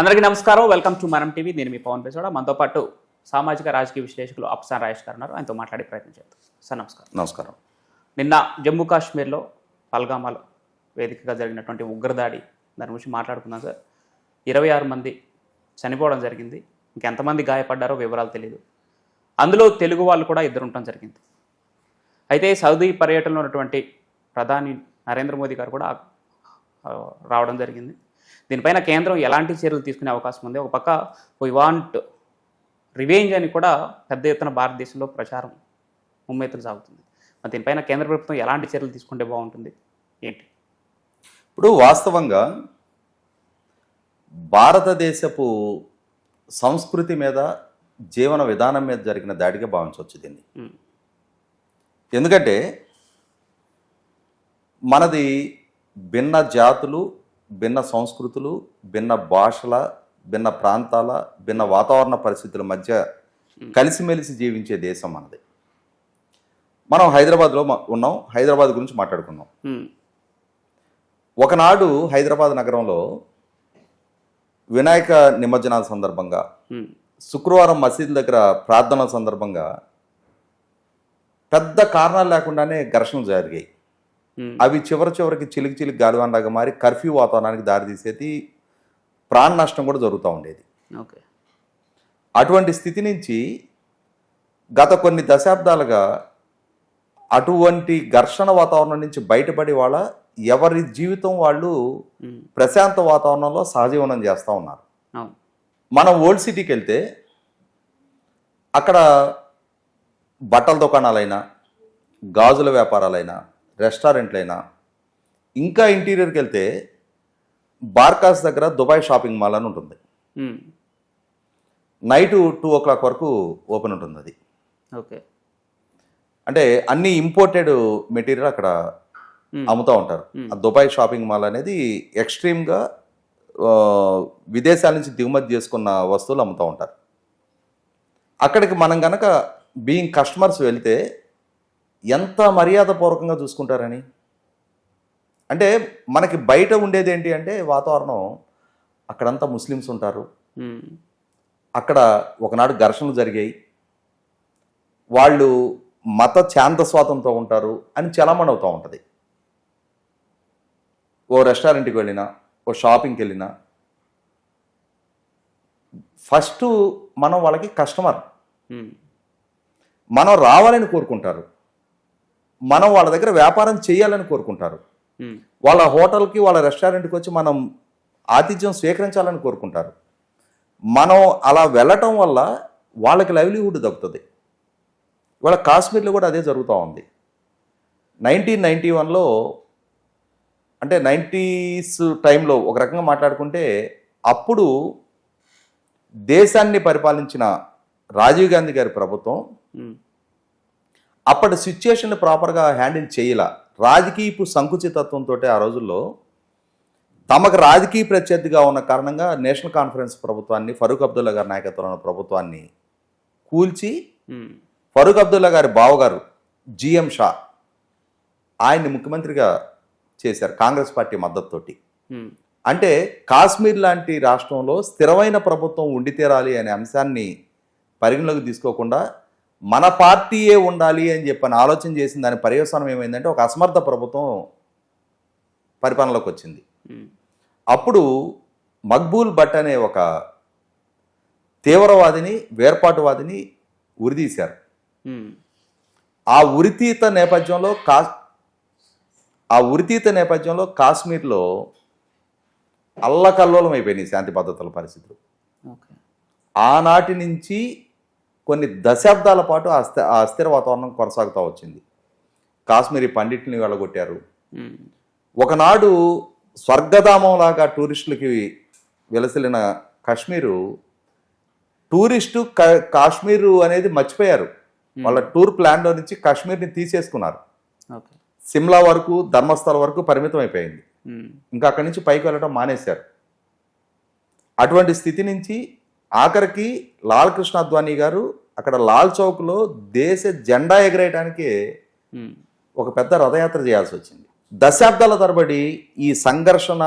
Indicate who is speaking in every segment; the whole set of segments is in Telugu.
Speaker 1: అందరికీ నమస్కారం. Welcome to Manam TV. నేను మీ పవన్ పేసోడ మనతో పాటు సామాజిక రాజకీయ విశ్లేషకులు అప్సాన్ రాజేష్ గారు ఉన్నారు. ఆయనతో మాట్లాడే ప్రయత్నం చేద్దాం. సార్ నమస్కారం.
Speaker 2: నమస్కారం.
Speaker 1: నిన్న జమ్మూ కాశ్మీర్లో పల్గామాలో వేదికగా జరిగినటువంటి ఉగ్రదాడి దాని గురించి మాట్లాడుకుందాం సార్. ఇరవై ఆరు మంది చనిపోవడం జరిగింది. ఇంకెంతమంది గాయపడ్డారో వివరాలు తెలియదు అందులో తెలుగు వాళ్ళు కూడా ఇద్దరు ఉండటం జరిగింది. అయితే సౌదీ పర్యటనలో ఉన్నటువంటి ప్రధాని నరేంద్ర మోదీ గారు కూడా రావడం జరిగింది. దీనిపైన కేంద్రం ఎలాంటి చర్యలు తీసుకునే అవకాశం ఉంది? ఒక పక్క వీ వాంట్ రివెంజ్ అని కూడా పెద్ద ఎత్తున భారతదేశంలో ప్రచారం ముమ్మెత్తులు సాగుతుంది. మరి దీనిపైన కేంద్ర ప్రభుత్వం ఎలాంటి చర్యలు తీసుకుంటే బాగుంటుంది? ఏంటి?
Speaker 2: ఇప్పుడు వాస్తవంగా భారతదేశపు సంస్కృతి మీద జీవన విధానం మీద జరిగిన దాడిగా భావించవచ్చు దీన్ని. ఎందుకంటే మనది భిన్న జాతులు భిన్న సంస్కృతులు భిన్న భాషల భిన్న ప్రాంతాల భిన్న వాతావరణ పరిస్థితుల మధ్య కలిసిమెలిసి జీవించే దేశం మనది. మనం హైదరాబాద్లో ఉన్నాం హైదరాబాద్ గురించి మాట్లాడుకున్నాం. ఒకనాడు హైదరాబాద్ నగరంలో వినాయక నిమజ్జనాల సందర్భంగా శుక్రవారం మసీదు దగ్గర ప్రార్థనల సందర్భంగా పెద్ద కారణాలు లేకుండానే ఘర్షణలు జరిగాయి. అవి చివరి చివరికి చిలికి చిలికి గాలివానలాగా మారి కర్ఫ్యూ వాతావరణానికి దారితీసేది ప్రాణ నష్టం కూడా జరుగుతూ ఉండేది.
Speaker 1: ఓకే.
Speaker 2: అటువంటి స్థితి నుంచి గత కొన్ని దశాబ్దాలుగా అటువంటి ఘర్షణ వాతావరణం నుంచి బయటపడి వాళ్ళ ఎవరి జీవితం వాళ్ళు ప్రశాంత వాతావరణంలో సహజీవనం చేస్తూ ఉన్నారు. మనం ఓల్డ్ సిటీకి వెళ్తే అక్కడ బట్టల దుకాణాలైనా గాజుల వ్యాపారాలైనా రెస్టారెంట్లైనా ఇంకా ఇంటీరియర్కి వెళ్తే బార్కాస్ దగ్గర దుబాయ్ షాపింగ్ మాల్ అని ఉంటుంది. నైట్ టూ ఓ క్లాక్ వరకు ఓపెన్ ఉంటుంది అది.
Speaker 1: ఓకే.
Speaker 2: అంటే అన్ని ఇంపోర్టెడ్ మెటీరియల్ అక్కడ అమ్ముతూ ఉంటారు. ఆ దుబాయ్ షాపింగ్ మాల్ అనేది ఎక్స్ట్రీమ్గా విదేశాల నుంచి దిగుమతి చేసుకున్న వస్తువులు అమ్ముతూ ఉంటారు. అక్కడికి మనం గనక బీయింగ్ కస్టమర్స్ వెళ్తే ఎంత మర్యాదపూర్వకంగా చూసుకుంటారని? అంటే మనకి బయట ఉండేది ఏంటి అంటే వాతావరణం అక్కడంతా ముస్లిమ్స్ ఉంటారు. అక్కడ ఒకనాడు ఘర్షణలు జరిగాయి. వాళ్ళు మత ఛాందస్వాతంతో ఉంటారు అని చలమణి అవుతూ ఉంటుంది. ఓ రెస్టారెంట్కి వెళ్ళినా ఓ షాపింగ్కి వెళ్ళినా ఫస్ట్ మనం వాళ్ళకి కస్టమర్. మనం రావాలని కోరుకుంటారు. మనం వాళ్ళ దగ్గర వ్యాపారం చేయాలని కోరుకుంటారు. వాళ్ళ హోటల్కి వాళ్ళ రెస్టారెంట్కి వచ్చి మనం ఆతిథ్యం స్వీకరించాలని కోరుకుంటారు. మనం అలా వెళ్ళటం వల్ల వాళ్ళకి లైవ్లీహుడ్ దక్కుతుంది. ఇవాళ కాశ్మీర్లో కూడా అదే జరుగుతూ ఉంది. నైన్టీన్ నైంటీ వన్లో అంటే నైంటీస్ టైంలో ఒక రకంగా మాట్లాడుకుంటే అప్పుడు దేశాన్ని పరిపాలించిన రాజీవ్ గాంధీ గారి ప్రభుత్వం అప్పటి సిచ్యుయేషన్ ప్రాపర్గా హ్యాండిల్ చేయల. రాజకీయపు సంకుచితత్వంతో ఆ రోజుల్లో తమకు రాజకీయ ప్రత్యర్థిగా ఉన్న కారణంగా నేషనల్ కాన్ఫరెన్స్ ప్రభుత్వాన్ని ఫరూక్ అబ్దుల్లా గారి నాయకత్వంలో ఉన్న ప్రభుత్వాన్ని కూల్చి
Speaker 1: ఉమ్,
Speaker 2: ఫరూక్ అబ్దుల్లా గారి బావగారు జిఎం షా ఆయన్ని ముఖ్యమంత్రిగా చేశారు కాంగ్రెస్ పార్టీ మద్దతుతోటి.
Speaker 1: ఉమ్,
Speaker 2: అంటే కాశ్మీర్ లాంటి రాష్ట్రంలో స్థిరమైన ప్రభుత్వం ఉండి తీరాలి అనే అంశాన్ని పరిగణలోకి తీసుకోకుండా మన పార్టీయే ఉండాలి అని చెప్పని ఆలోచన చేసిన దాని పర్యవసానం ఏమైందంటే ఒక అసమర్థ ప్రభుత్వం పరిపాలనలోకి వచ్చింది. అప్పుడు మక్బూల్ భట్ అనే ఒక తీవ్రవాదిని వేర్పాటువాదిని ఉరిదీశారు ఆ ఉరితీత నేపథ్యంలో కా ఆ ఉరితీత నేపథ్యంలో కాశ్మీర్లో అల్లకల్లోలం అయిపోయినాయి శాంతి భద్రతల పరిస్థితులు. ఆనాటి నుంచి కొన్ని దశాబ్దాల పాటు ఆ స్థి ఆ అస్థిర వాతావరణం కొనసాగుతూ వచ్చింది. కాశ్మీరీ పండిట్ని వెళ్ళగొట్టారు. ఒకనాడు స్వర్గధామంలాగా టూరిస్టులకి వెలసిల్లిన కాశ్మీరు టూరిస్టు కా- కాశ్మీరు అనేది మర్చిపోయారు. వాళ్ళ టూర్ ప్లాన్లో నుంచి కాశ్మీర్ని తీసేసుకున్నారు. సిమ్లా వరకు ధర్మస్థల వరకు పరిమితం అయిపోయింది. ఇంకా అక్కడి నుంచి పైకి వెళ్ళడం మానేశారు. అటువంటి స్థితి నుంచి ఆఖరికి లాల్ కృష్ణ అద్వానీ గారు అక్కడ లాల్ చౌక్లో దేశ జెండా ఎగరేయడానికి ఒక పెద్ద రథయాత్ర చేయాల్సి వచ్చింది. దశాబ్దాల తరబడి ఈ సంఘర్షణ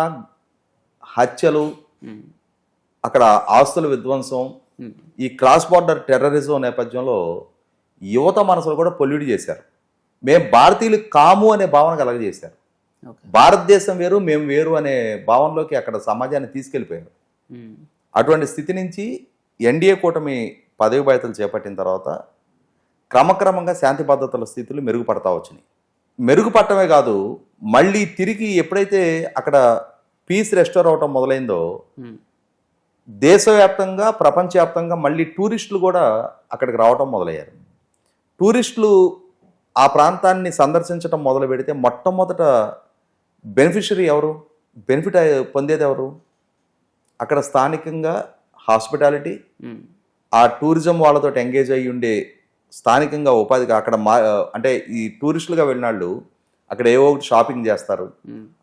Speaker 2: హత్యలు అక్కడ ఆస్తుల విధ్వంసం ఈ క్రాస్ బార్డర్ టెర్రరిజం నేపథ్యంలో యువత మనసులు కూడా పొల్యూట్ చేశారు. మేము భారతీయులు కాము అనే భావన కలగజేశారు. భారతదేశం వేరు మేము వేరు అనే భావనలోకి అక్కడ సమాజాన్ని తీసుకెళ్ళిపోయారు. అటువంటి స్థితి నుంచి ఎన్డీఏ కూటమి పదవి బాధ్యతలు చేపట్టిన తర్వాత క్రమక్రమంగా శాంతి భద్రతల స్థితులు మెరుగుపడతా వచ్చినాయి. మెరుగుపడటమే కాదు మళ్ళీ తిరిగి ఎప్పుడైతే అక్కడ పీస్ రెస్టోర్ అవటం మొదలైందో దేశవ్యాప్తంగా ప్రపంచవ్యాప్తంగా మళ్ళీ టూరిస్టులు కూడా అక్కడికి రావటం మొదలయ్యారు. టూరిస్టులు ఆ ప్రాంతాన్ని సందర్శించడం మొదలు పెడితే మొట్టమొదట బెనిఫిషరీ ఎవరు? బెనిఫిట్ పొందేది ఎవరు? అక్కడ స్థానికంగా హాస్పిటాలిటీ ఆ టూరిజం వాళ్ళతో ఎంగేజ్ అయ్యి ఉండే స్థానికంగా ఉపాధిగా అక్కడ మా అంటే ఈ టూరిస్టులుగా వెళ్ళిన వాళ్ళు అక్కడ ఏవో ఒకటి షాపింగ్ చేస్తారు.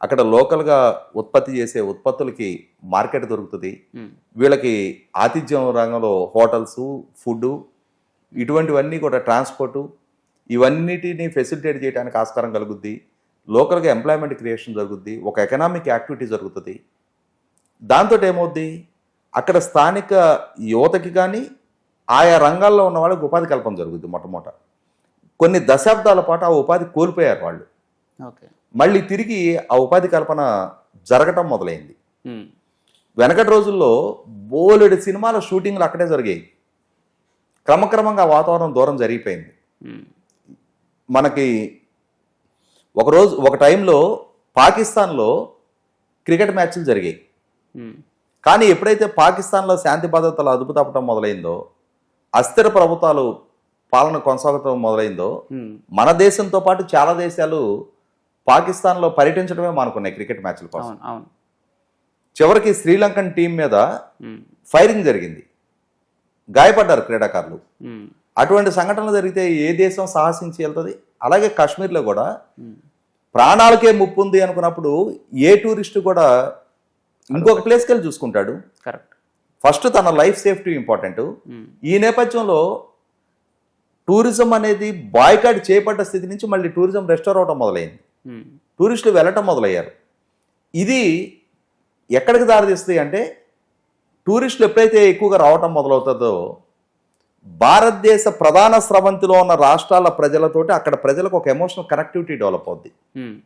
Speaker 2: అక్కడ లోకల్గా ఉత్పత్తి చేసే ఉత్పత్తులకి మార్కెట్ దొరుకుతుంది. వీళ్ళకి ఆతిథ్యం రంగంలో హోటల్స్ ఫుడ్ ఇటువంటివన్నీ కూడా ట్రాన్స్పోర్టు ఇవన్నిటిని ఫెసిలిటేట్ చేయడానికి ఆస్కారం కలుగుద్ది. లోకల్గా ఎంప్లాయ్మెంట్ క్రియేషన్ జరుగుద్ది. ఒక ఎకనామిక్ యాక్టివిటీ జరుగుతుంది. దాంతో ఏమవుద్ది? అక్కడ స్థానిక యువతకి కానీ ఆయా రంగాల్లో ఉన్న వాళ్ళకి ఉపాధి కల్పన జరుగుద్ది మొట్టమొదట. కొన్ని దశాబ్దాల పాటు ఆ ఉపాధి కోల్పోయారు వాళ్ళు.
Speaker 1: ఓకే.
Speaker 2: మళ్ళీ తిరిగి ఆ ఉపాధి కల్పన జరగటం మొదలైంది. వెనకటి రోజుల్లో బోలెడు సినిమాల షూటింగ్లు అక్కడే జరిగాయి. క్రమక్రమంగా వాతావరణం దూరం జరిగిపోయింది. మనకి ఒకరోజు ఒక టైంలో పాకిస్తాన్లో క్రికెట్ మ్యాచ్లు జరిగాయి. కానీ ఎప్పుడైతే పాకిస్తాన్లో శాంతి భద్రతలు అదుపు తప్పడం మొదలైందో అస్థిర ప్రభుత్వాలు పాలన కొనసాగటం మొదలైందో మన దేశంతో పాటు చాలా దేశాలు పాకిస్తాన్లో పర్యటించడమే మానుకున్నాయి క్రికెట్ మ్యాచ్ల కోసం. చివరికి శ్రీలంకన్ టీం మీద ఫైరింగ్ జరిగింది. గాయపడ్డారు క్రీడాకారులు. అటువంటి సంఘటనలు జరిగితే ఏ దేశం సాహసించి వెళ్తుంది? అలాగే కాశ్మీర్లో కూడా ప్రాణాలకే ముప్పు ఉంది అనుకున్నప్పుడు ఏ టూరిస్ట్ కూడా ఇంకొక ప్లేస్కి వెళ్ళి చూసుకుంటాడు.
Speaker 1: కరెక్ట్.
Speaker 2: ఫస్ట్ తన లైఫ్ సేఫ్టీ ఇంపార్టెంట్ ఈ నేపథ్యంలో టూరిజం అనేది బాయ్కాట్ చేపట్ట స్థితి నుంచి మళ్ళీ టూరిజం రెస్టోర్ అవడం మొదలైంది. టూరిస్టులు వెళ్ళటం మొదలయ్యారు. ఇది ఎక్కడికి దారితీస్తుంది అంటే టూరిస్టులు ఎప్పుడైతే ఎక్కువగా రావటం మొదలవుతుందో భారతదేశ ప్రధాన స్రవంతిలో ఉన్న రాష్ట్రాల ప్రజలతోటి అక్కడ ప్రజలకు ఒక ఎమోషనల్ కనెక్టివిటీ డెవలప్ అవుద్ది.
Speaker 1: ఉమ్,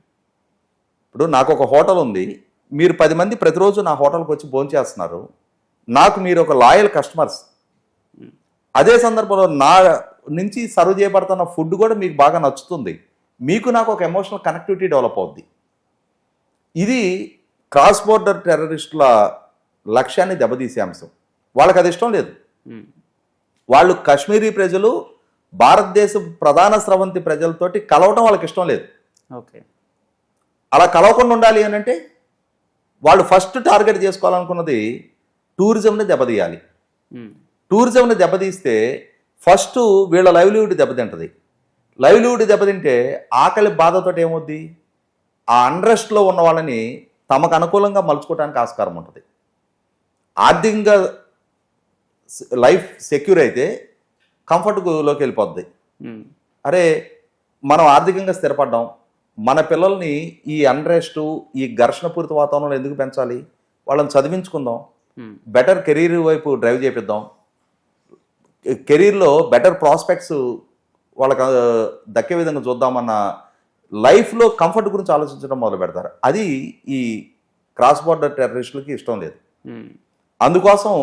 Speaker 2: ఇప్పుడు నాకు ఒక హోటల్ ఉంది. మీరు పది మంది ప్రతిరోజు నా హోటల్కి వచ్చి భోంచేస్తున్నారు. నాకు మీరు ఒక లాయల్ కస్టమర్స్ అదే సందర్భంలో నా నుంచి సర్వ్ చేయబడుతున్న ఫుడ్ కూడా మీకు బాగా నచ్చుతుంది. మీకు నాకు ఒక ఎమోషనల్ కనెక్టివిటీ డెవలప్ అవుద్ది. ఇది క్రాస్ బోర్డర్ టెర్రరిస్టుల లక్ష్యాన్ని దెబ్బతీసే అంశం. వాళ్ళకి అది ఇష్టం లేదు.
Speaker 1: ఉమ్,
Speaker 2: వాళ్ళు కాశ్మీరీ ప్రజలు భారతదేశ ప్రధాన స్రవంతి ప్రజలతోటి కలవటం వాళ్ళకి ఇష్టం లేదు.
Speaker 1: ఓకే.
Speaker 2: అలా కలవకుండా ఉండాలి అని అంటే వాళ్ళు ఫస్ట్ టార్గెట్ చేసుకోవాలనుకున్నది టూరిజంని దెబ్బతీయాలి. టూరిజంని దెబ్బతీస్తే ఫస్ట్ వీళ్ళ లైవ్లీవుడ్ దెబ్బతింటది. లైవ్లీవుడ్ దెబ్బతింటే ఆకలి బాధతో ఏమవుద్ది? ఆ అండ్రెస్ట్లో ఉన్న వాళ్ళని తమకు అనుకూలంగా మలుచుకోవడానికి ఆస్కారం ఉంటుంది. ఆర్థికంగా లైఫ్ సెక్యూర్ అయితే కంఫర్ట్లోకి వెళ్ళిపోద్ది. అరే మనం ఆర్థికంగా స్థిరపడ్డాం. మన పిల్లల్ని ఈ అన్రెస్ట్ ఈ ఘర్షణపూరిత వాతావరణంలో ఎందుకు పెంచాలి? వాళ్ళని చదివించుకుందాం. బెటర్ కెరీర్ వైపు డ్రైవ్ చేపిద్దాం. కెరీర్లో బెటర్ ప్రాస్పెక్ట్స్ వాళ్ళకి దక్కే విధంగా చూద్దామన్న లైఫ్లో కంఫర్ట్ గురించి ఆలోచించడం మొదలు పెడతారు. అది ఈ క్రాస్ బార్డర్ టెర్రరిస్టులకి ఇష్టం లేదు.
Speaker 1: ఉమ్,
Speaker 2: అందుకోసం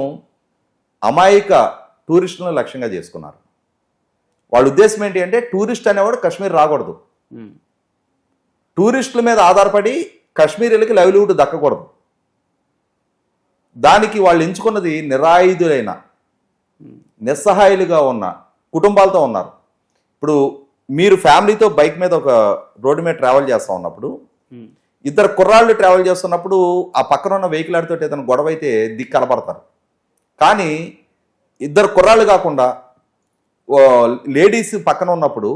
Speaker 2: అమాయక టూరిస్టులను లక్ష్యంగా చేసుకున్నారు. వాళ్ళ ఉద్దేశం ఏంటి అంటే టూరిస్ట్ అనేవాడు కాశ్మీర్ రాకూడదు.
Speaker 1: ఉమ్,
Speaker 2: టూరిస్టుల మీద ఆధారపడి కాశ్మీరీలకి లైవ్లీవుడ్ దక్కకూడదు. దానికి వాళ్ళు ఎంచుకున్నది నిరాయుధులైన నిస్సహాయులుగా ఉన్న కుటుంబాలతో ఉన్నారు. ఇప్పుడు మీరు ఫ్యామిలీతో బైక్ మీద ఒక రోడ్డు మీద ట్రావెల్ చేస్తూ ఉన్నప్పుడు ఇద్దరు కుర్రాళ్ళు ట్రావెల్ చేస్తున్నప్పుడు ఆ పక్కన ఉన్న వెహికల్ ఆడితో ఏదైనా గొడవ అయితే దిక్కు కనపడతారు కానీ ఇద్దరు కుర్రాళ్ళు కాకుండా లేడీస్ పక్కన ఉన్నప్పుడు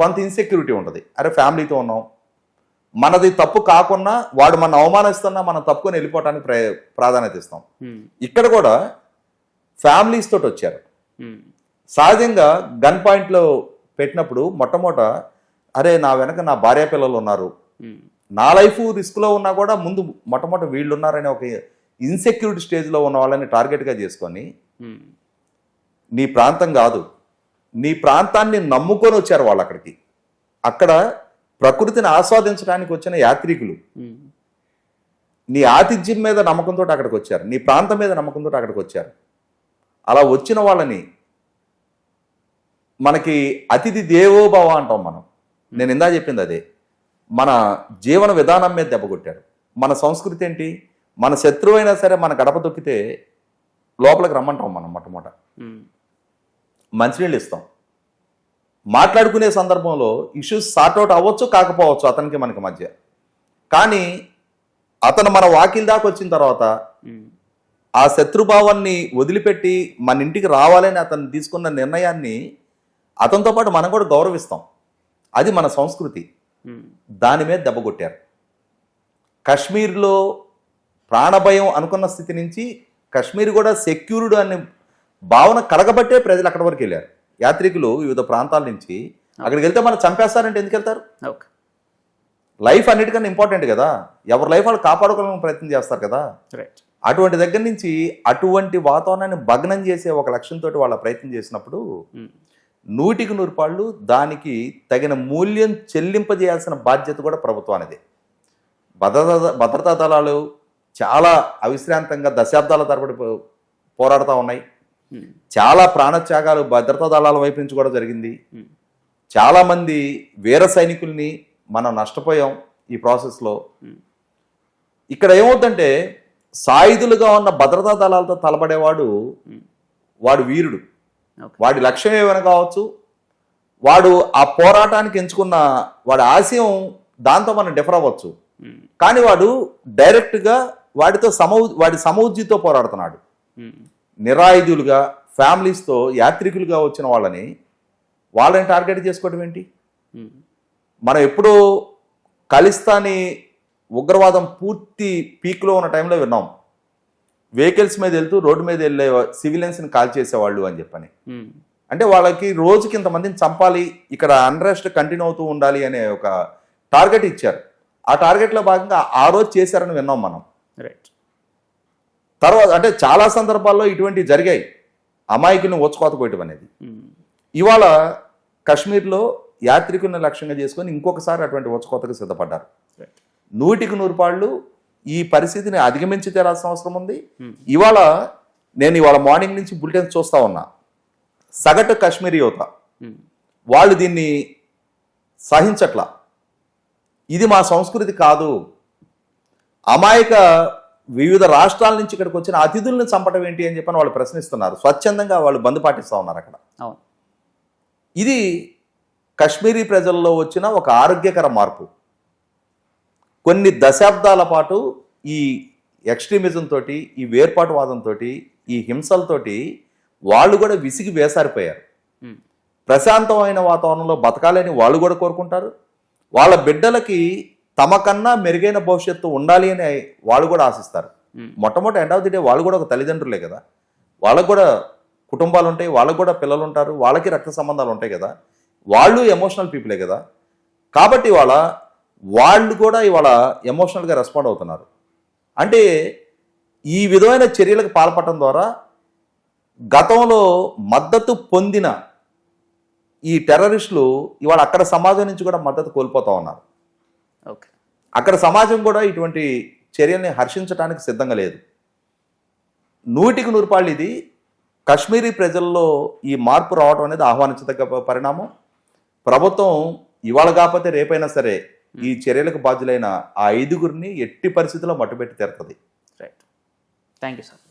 Speaker 2: కొంత ఇన్సెక్యూరిటీ ఉంటుంది. అరే ఫ్యామిలీతో ఉన్నాం మనది తప్పు కాకుండా వాడు మన అవమానిస్తున్నా మనం తప్పుకొని వెళ్ళిపోవడానికి ప్ర ప్రాధాన్యత ఇస్తాం. ఇక్కడ కూడా ఫ్యామిలీస్ తోటి వచ్చారు. సహజంగా గన్ పాయింట్లో పెట్టినప్పుడు మొట్టమొదట అరే నా వెనక నా భార్య పిల్లలు ఉన్నారు. నా లైఫ్ రిస్క్లో ఉన్నా కూడా ముందు మొట్టమొదటి వీళ్ళు ఉన్నారనే ఒక ఇన్సెక్యూరిటీ స్టేజ్లో ఉన్న వాళ్ళని టార్గెట్గా చేసుకొని నీ ప్రాంతం కాదు నీ ప్రాంతాన్ని నమ్ముకొని వచ్చారు వాళ్ళు అక్కడికి. అక్కడ ప్రకృతిని ఆస్వాదించడానికి వచ్చిన యాత్రికులు. నీ ఆతిథ్యం మీద నమ్మకంతో అక్కడికి వచ్చారు. నీ ప్రాంతం మీద నమ్మకంతో అక్కడికి వచ్చారు. అలా వచ్చిన వాళ్ళని మనకి అతిథి దేవోభవ అంటాం మనం. నేను ఇందా చెప్పింది అదే. మన జీవన విధానం మీద దెబ్బ కొట్టారు. మన సంస్కృతి ఏంటి? మన శత్రువు అయినా సరే మన గడప తొక్కితే లోపలికి రమ్మంటాం మనం మొట్టమొదట. మంచినీళ్ళు ఇస్తాం. మాట్లాడుకునే సందర్భంలో ఇష్యూస్ సార్ట్అవుట్ అవ్వచ్చు కాకపోవచ్చు అతనికి మనకి మధ్య. కానీ అతను మన వాకిల్ దాకా వచ్చిన తర్వాత ఆ శత్రుభావాన్ని వదిలిపెట్టి మన ఇంటికి రావాలని అతను తీసుకున్న నిర్ణయాన్ని అతనితో పాటు మనం కూడా గౌరవిస్తాం. అది మన సంస్కృతి. దాని మీద దెబ్బ కొట్టారు. కశ్మీర్లో ప్రాణభయం అనుకున్న స్థితి నుంచి కశ్మీర్ కూడా సెక్యూర్డ్ అనే భావన కలగబట్టే ప్రజలు అక్కడి వరకు వెళ్ళారు. యాత్రికులు వివిధ ప్రాంతాల నుంచి అక్కడికి వెళ్తే మనం చంపేస్తారంటే ఎందుకు వెళ్తారు? లైఫ్ అన్నిటికన్నా ఇంపార్టెంట్ కదా. ఎవరి లైఫ్ వాళ్ళు కాపాడుకోవాలని ప్రయత్నం చేస్తారు కదా. అటువంటి దగ్గర నుంచి అటువంటి వాతావరణాన్ని భగ్నం చేసే ఒక లక్ష్యంతో వాళ్ళ ప్రయత్నం చేసినప్పుడు
Speaker 1: ఉమ్,
Speaker 2: నూటికి నూరు పాళ్ళు దానికి తగిన మూల్యం చెల్లింపజేయాల్సిన బాధ్యత కూడా ప్రభుత్వానిదే భద్రతా భద్రతా దళాలు చాలా అవిశ్రాంతంగా దశాబ్దాల తరబడి పో- పోరాడుతూ ఉన్నాయి. చాలా ప్రాణత్యాగాలు భద్రతా దళాల వైపు నుంచి కూడా జరిగింది. చాలామంది వీర సైనికుల్ని మనం నష్టపోయాం ఈ ప్రాసెస్లో ఇక్కడ ఏమవుతుందంటే సాయుధులుగా ఉన్న భద్రతా దళాలతో తలబడేవాడు వాడు వీరుడు. వాడి లక్ష్యం ఏమైనా కావచ్చు వాడు ఆ పోరాటానికి ఎంచుకున్న వాడి ఆశయం దాంతో మనం డిఫర్ అవ్వచ్చు. కానీ వాడు డైరెక్ట్గా వాడితో సమౌ వాడి సమౌజ్జితో పోరాడుతున్నాడు. నిరాయుధులుగా ఫ్యామిలీస్తో యాత్రికులుగా వచ్చిన వాళ్ళని వాళ్ళని టార్గెట్ చేసుకోవడం ఏంటి? మనం ఎప్పుడో ఖలిస్తానీ ఉగ్రవాదం పూర్తి పీక్లో ఉన్న టైంలో విన్నాం. వెహికల్స్ మీద వెళ్తూ రోడ్డు మీద వెళ్ళే సివిలియన్స్ని కాల్ చేసేవాళ్ళు అని చెప్పని. అంటే వాళ్ళకి రోజుకి ఇంతమందిని చంపాలి ఇక్కడ అన్రెస్ట్ కంటిన్యూ అవుతూ ఉండాలి అనే ఒక టార్గెట్ ఇచ్చారు. ఆ టార్గెట్లో భాగంగా ఆ రోజు చేశారని విన్నాం మనం.
Speaker 1: రైట్
Speaker 2: తర్వాత అంటే చాలా సందర్భాల్లో ఇటువంటివి జరిగాయి. అమాయకుల్ని ఓచుకోత పోయటం అనేది ఇవాళ కశ్మీర్లో యాత్రికుల్ని లక్ష్యంగా చేసుకొని ఇంకొకసారి అటువంటి ఓచుకోతకు సిద్ధపడ్డారు. నూటికి నూరు పాళ్ళు ఈ పరిస్థితిని అధిగమించి తీరాల్సిన అవసరం ఉంది. ఇవాళ నేను ఇవాళ మార్నింగ్ నుంచి బులెటిన్స్ చూస్తా ఉన్నా. సగటు కాశ్మీరీ యువత వాళ్ళు దీన్ని సహించట్లా. ఇది మా సంస్కృతి కాదు. అమాయక వివిధ రాష్ట్రాల నుంచి ఇక్కడికి వచ్చిన అతిథుల్ని చంపడం ఏంటి అని చెప్పని వాళ్ళు ప్రశ్నిస్తున్నారు. స్వచ్ఛందంగా వాళ్ళు బంద్ పాటిస్తూ ఉన్నారు అక్కడ. ఇది కశ్మీరీ ప్రజల్లో వచ్చిన ఒక ఆరోగ్యకర మార్పు. కొన్ని దశాబ్దాల పాటు ఈ ఎక్స్ట్రీమిజం తోటి ఈ వేర్పాటువాదంతో ఈ హింసలతోటి వాళ్ళు కూడా విసిగి వేసారిపోయారు. ప్రశాంతమైన వాతావరణంలో బతకాలని వాళ్ళు కూడా కోరుకుంటారు. వాళ్ళ బిడ్డలకి తమకన్నా మెరుగైన భవిష్యత్తు ఉండాలి అని వాళ్ళు కూడా ఆశిస్తారు. మొట్టమొదటి ఎండ్ ఆఫ్ ది డే వాళ్ళు కూడా ఒక తల్లిదండ్రులే కదా. వాళ్ళకు కూడా కుటుంబాలు ఉంటాయి వాళ్ళకు కూడా పిల్లలు ఉంటారు వాళ్ళకి రక్త సంబంధాలు ఉంటాయి కదా. వాళ్ళు ఎమోషనల్ పీపులే కదా. కాబట్టి ఇవాళ వాళ్ళు కూడా ఇవాళ ఎమోషనల్గా రెస్పాండ్ అవుతున్నారు. అంటే ఈ విధమైన చర్యలకు పాల్పడటం ద్వారా గతంలో మద్దతు పొందిన ఈ టెర్రరిస్టులు ఇవాళ అక్కడ సమాజం నుంచి కూడా మద్దతు కోల్పోతా ఉన్నారు. అక్కడ సమాజం కూడా ఇటువంటి చర్యల్ని హర్షించడానికి సిద్ధంగా లేదు. నూటికి నూరుపాళ్ళు ఇది కశ్మీరీ ప్రజల్లో ఈ మార్పు రావడం అనేది ఆహ్వానించదగ్గ పరిణామం. ప్రభుత్వం ఇవాళ కాకపోతే రేపైనా సరే ఈ చర్యలకు బాధ్యులైన ఆ ఐదుగురిని ఎట్టి పరిస్థితుల్లో మట్టుబెట్టి తీరుతుంది.
Speaker 1: Right thank you sir